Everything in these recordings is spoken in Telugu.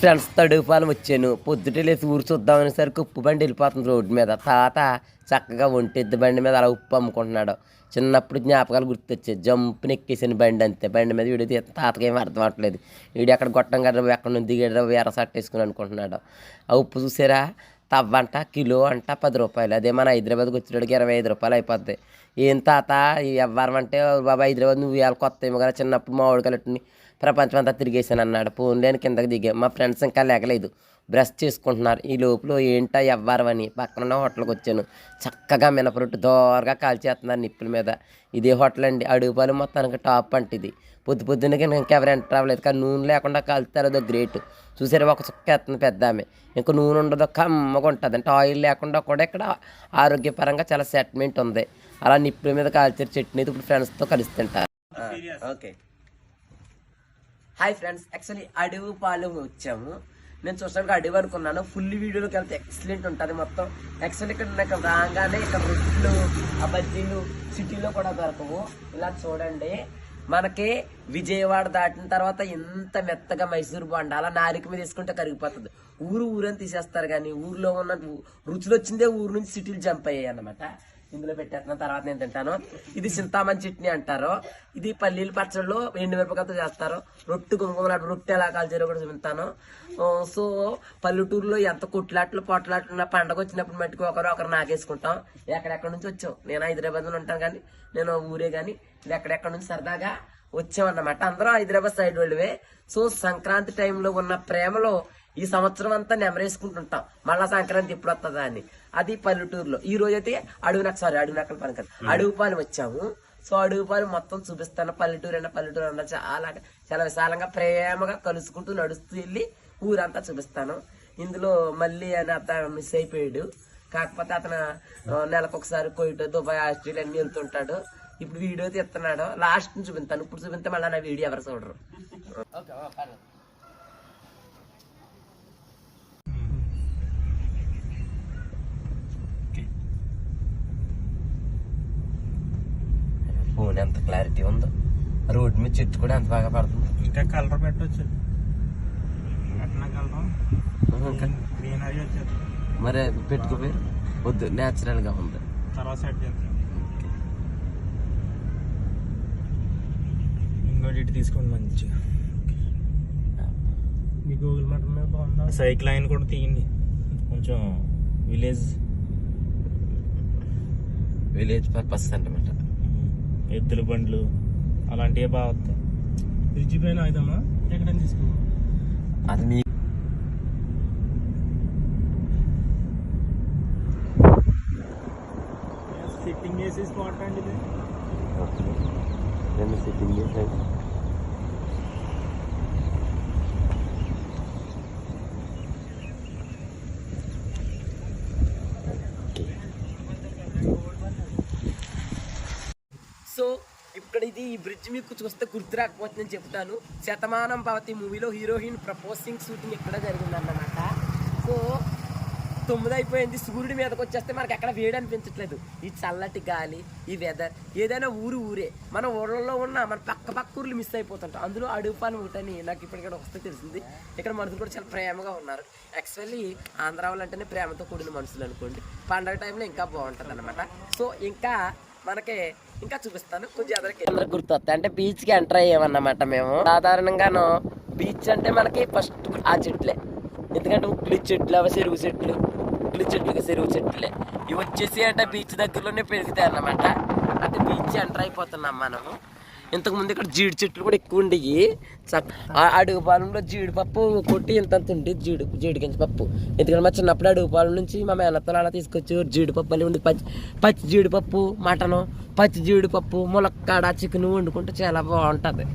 ఫ్రెండ్స్ తడుగుపాలెం వచ్చాను. పొద్దుటే లేసి ఊరు చూద్దామనేసరికి ఉప్పు బండి వెళ్ళిపోతుంది రోడ్డు మీద. తాత చక్కగా ఒంటెద్దు బండి మీద అలా ఉప్పు అమ్ముకుంటున్నాడు. చిన్నప్పుడు జ్ఞాపకాలు గుర్తొచ్చాయి. జంపుని ఎక్కేసిన బండి అంతే. బండి మీద వీడియో తాతకి ఏం అర్థం అవ్వట్లేదు వీడు ఎక్కడ గొట్టం కదా ఎక్కడ నుంచి దిగాడు ఎర్ర సట్ట వేసుకుని అనుకుంటున్నాడు. ఆ ఉప్పు చూసారా? తవ్వంట కిలో అంట పది రూపాయలు. అదే మన హైదరాబాద్కి వచ్చేటోడికి ఇరవై ఐదు రూపాయలు అయిపోద్ది. ఏం తాత? ఈ వ్యవహారం అంటే బాబా హైదరాబాద్ నువ్వు ఇవాళ కొత్త ఏమో కదా చిన్నప్పుడు మా వాడికలట్టుని ప్రపంచం అంతా తిరిగేసాను అన్నాడు పోన్లేని కిందకి దిగా మా ఫ్రెండ్స్ ఇంకా లేకలేదు బ్రష్ చేసుకుంటున్నారు. ఈ లోపల ఏంటా ఎవ్వరు అని పక్కన ఉన్న హోటల్కి వచ్చాను. చక్కగా మినపరొట్టు దోరగా కాల్చేస్తున్నారు నిప్పుల మీద. ఇదే హోటల్ అండి. అడుగుపాలు మొత్తానికి టాప్ అంటే ఇది. పొద్దు పొద్దున్నకి ఇంకెవరు ఎంటర్ అవ్వలేదు. కానీ నూనె లేకుండా కాల్చుతారు అదో గ్రేట్. చూసారు ఒక చుక్క ఎత్తుంది పెద్ద ఆమె. ఇంకా నూనె ఉండదు. కమ్మగా ఉంటుంది. అంటే ఆయిల్ లేకుండా కూడా ఇక్కడ ఆరోగ్యపరంగా చాలా సెట్మెంట్ ఉంది. అలా నిప్పుల మీద కాల్చారు చట్నీ ఇప్పుడు ఫ్రెండ్స్తో కలిసి తింటారు. ఓకే. హాయ్ ఫ్రెండ్స్ యాక్చువల్లీ అడవి పాలు వచ్చాము. నేను చూసాను అడవి అనుకున్నాను. ఫుల్ వీడియోలోకి వెళ్తే ఎక్సలెంట్ ఉంటుంది మొత్తం. యాక్చువల్లీ ఇక్కడ నాకు రాగానే ఇక్కడ రొట్టెలు ఆ బజ్జీలు సిటీలో కూడా దొరకవు. ఇలా చూడండి. మనకి విజయవాడ దాటిన తర్వాత ఎంత మెత్తగా మైసూర్ బాండ అలా నారిక మీద వేసుకుంటే కరిగిపోతుంది. ఊరు ఊరని తీసేస్తారు కానీ ఊర్లో ఉన్న రుచులు వచ్చిందే ఊరు నుంచి సిటీలు జంప్ అయ్యాయి అన్నమాట. ఇందులో పెట్టేస్తున్న తర్వాత నేను తింటాను. ఇది చింతామణి చట్నీ అంటారు. ఇది పల్లీల పచ్చళ్ళు ఎండుమిరపకాయతో చేస్తారు. రొట్టు గుమగుమలాడు రొట్టె ఎలా కాల్చారో కూడా చూపిస్తాను సో పల్లెటూరులో ఎంత కొట్లాట్లు పొట్లాట్లు పండగ వచ్చినప్పుడు మట్టుకు ఒకరు ఒకరు నాగేసుకుంటాం. ఎక్కడెక్కడ నుంచి వచ్చాం నేను హైదరాబాద్లో ఉంటాను కానీ నేను ఊరే కానీ ఇది ఎక్కడెక్కడ నుంచి సరదాగా వచ్చామన్నమాట. అందరూ హైదరాబాద్ సైడ్ వాళ్ళవే సో సంక్రాంతి టైంలో ఉన్న ప్రేమలో ఈ సంవత్సరం అంతా నెమరేసుకుంటుంటాం. మళ్ళా సంక్రాంతి ఎప్పుడు వస్తుందా అని. అది పల్లెటూరులో. ఈ రోజు అయితే అడుగు సారీ అడుగు పని కదా. అడుగు పాలు వచ్చాము. సో అడుగు పాలు మొత్తం చూపిస్తాను. పల్లెటూరు అన్న పల్లెటూరు అన్న చాలా చాలా విశాలంగా ప్రేమగా కలుసుకుంటూ నడుస్తూ వెళ్ళి ఊరంతా చూపిస్తాను. ఇందులో మళ్ళీ అని అతను మిస్ అయిపోయాడు. కాకపోతే అతను నెలకొకసారి కోయిట్ దుబాయ్ ఆస్ట్రేలియా అన్ని వెళ్తుంటాడు. ఇప్పుడు వీడియో తీస్తున్నాడు. లాస్ట్ చూపిస్తాను. ఇప్పుడు చూపిస్తే మళ్ళీ నా వీడియో ఎవరు చూడరు. ఫోన్ ఎంత క్లారిటీ ఉందో. రోడ్ మీద చెట్టు కూడా ఎంత బాగా పడుతుంది. ఇంకా కలర్ పెట్టవచ్చు పెట్టిన కలర్. గ్రీనరీ వచ్చేది. మరి పెట్టుకోపోయి వద్దు న్యాచురల్గా ఉంది. తర్వాత ఇంకోటి ఇటు తీసుకోండి మంచిగా. మీ గూగుల్ మ్యాప్ మీద బాగుందా? సైకిల్ లైన్ కూడా తీయండి. కొంచెం విలేజ్ విలేజ్ పర్పస్ అనమాట ఎద్దుల బండ్లు అలాంటివే బాగా వస్తాయి. బ్రిడ్జి పైన ఆయుధమా ఎక్కడ తీసుకో. అది మీ సిట్టింగ్ చేసి స్పాట్ అండి ఇది. రెండు సిట్టింగ్ సో ఇక్కడ ఇది ఈ బ్రిడ్జ్ మీకు చూస్తే గుర్తు రాకపోతుందని చెప్తాను. శతమానం భవతి మూవీలో హీరోయిన్ ప్రపోజింగ్ షూటింగ్ ఇక్కడ జరిగిందన్నమాట. సో తొమ్మిది అయిపోయింది సూర్యుడి మీదకి వచ్చేస్తే మనకి ఎక్కడ వేడి అనిపించట్లేదు. ఈ చల్లటి గాలి ఈ వెదర్ ఏదైనా ఊరు ఊరే. మన ఊళ్ళలో ఉన్న మన పక్క పక్క ఊర్లు మిస్ అయిపోతుంటాం. అందులో అడుగుపాని ఊటని నాకు ఇప్పుడు ఇక్కడ వస్తే తెలిసింది. ఇక్కడ మనుషులు కూడా చాలా ప్రేమగా ఉన్నారు. యాక్చువల్లీ ఆంధ్ర వాళ్ళు అంటేనే ప్రేమతో కూడిన మనుషులు అనుకోండి. పండగ టైంలో ఇంకా బాగుంటుంది అనమాట సో ఇంకా మనకి ఇంకా చూపిస్తాను. కొంచెం ఎదరికి గుర్తొస్తాయి. అంటే బీచ్కి ఎంటర్ అయ్యామన్నమాట మేము. సాధారణంగాను బీచ్ అంటే మనకి ఫస్ట్ ఆ చెట్లే. ఎందుకంటే ఉక్లి చెట్లు అవి చెరువు చెట్లు ఉక్లి చెట్లు చెరువు చెట్లే. ఇవి వచ్చేసి అంటే బీచ్ దగ్గరలోనే పెరుగుతాయి అన్నమాట. అంటే బీచ్ ఎంటర్ అయిపోతున్నాం మనము. ఇంతకుముందు ఇక్కడ జీడి చెట్లు కూడా ఎక్కువ ఉండేవి ఆ అడుగు పాలెంలో జీడిపప్పు కొట్టి ఇంతంత ఉండి జీడి జీడి గింజ పప్పు. ఎందుకంటే మా చిన్నప్పుడు అడుగు పాలెం నుంచి మా మేనత్తలు అలా తీసుకొచ్చి జీడిపప్పు అని ఉండి పచ్చి పచ్చి జీడిపప్పు మటను పచ్చి జీడిపప్పు ములక్కాడ చికెన్ వండుకుంటే చాలా బాగుంటుంది.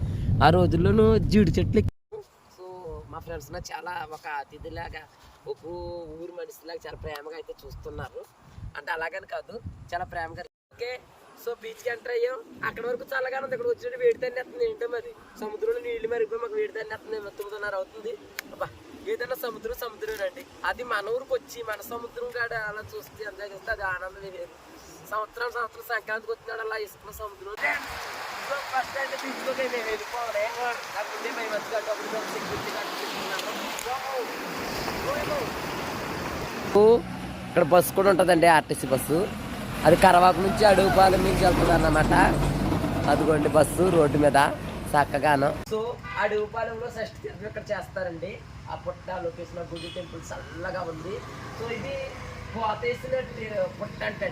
ఆ రోజుల్లోనూ జీడి చెట్లు సో మా ఫ్రెండ్స్ నా చాలా ఒక అతిథిలాగా ఒక ఊరు మనిషిలాగా చాలా ప్రేమగా అయితే చూస్తున్నారు. అంటే అలాగని కాదు చాలా ప్రేమగా. ఓకే. సో బీచ్కి ఎంటర్ అయ్యాం. అక్కడ వరకు చల్లగా ఉంది. ఇక్కడ వచ్చినట్టు వేడి తన్ని వస్తుంది ఏంటో మరి? సముద్రంలో నీళ్ళు మరిగిపోయి మాకు వేడి తన్ని వస్తుంది తొమ్మిదిన్నర అవుతుంది. అబ్బా ఏదైనా సముద్రం సముద్రం అండి అది మన ఊరికి వచ్చి మన సముద్రం కాడ అలా చూస్తే ఎంజాయ్ చేస్తే అది ఆనందమే వేరు. సంవత్సరం సంవత్సరం సంక్రాంతికి వచ్చినాడు అలా ఇసుక సముద్రం. ఫస్ట్ అయితే బీచ్లోకి మేము వెళ్ళిపోవాలి నాకు ఉండే మేము సెక్యూరిటీ తీసుకున్నాము ఇక్కడ బస్సు కూడా ఉంటుందండి ఆర్టీసీ బస్సు. అది కరవాకు నుంచి అడుగుపాలెం నుంచి వెళ్తుంది అన్నమాట అదిగోండి బస్సు రోడ్డు మీద. చక్కగాను సో అడుగుపాలెంలో షష్ఠి తీర్థం ఇక్కడ చేస్తారండి. ఆ పుట్ట లొకేషన్ గుడి టెంపుల్ చల్లగా ఉంది. సో ఇది పోతేసిన పుట్ట అంటే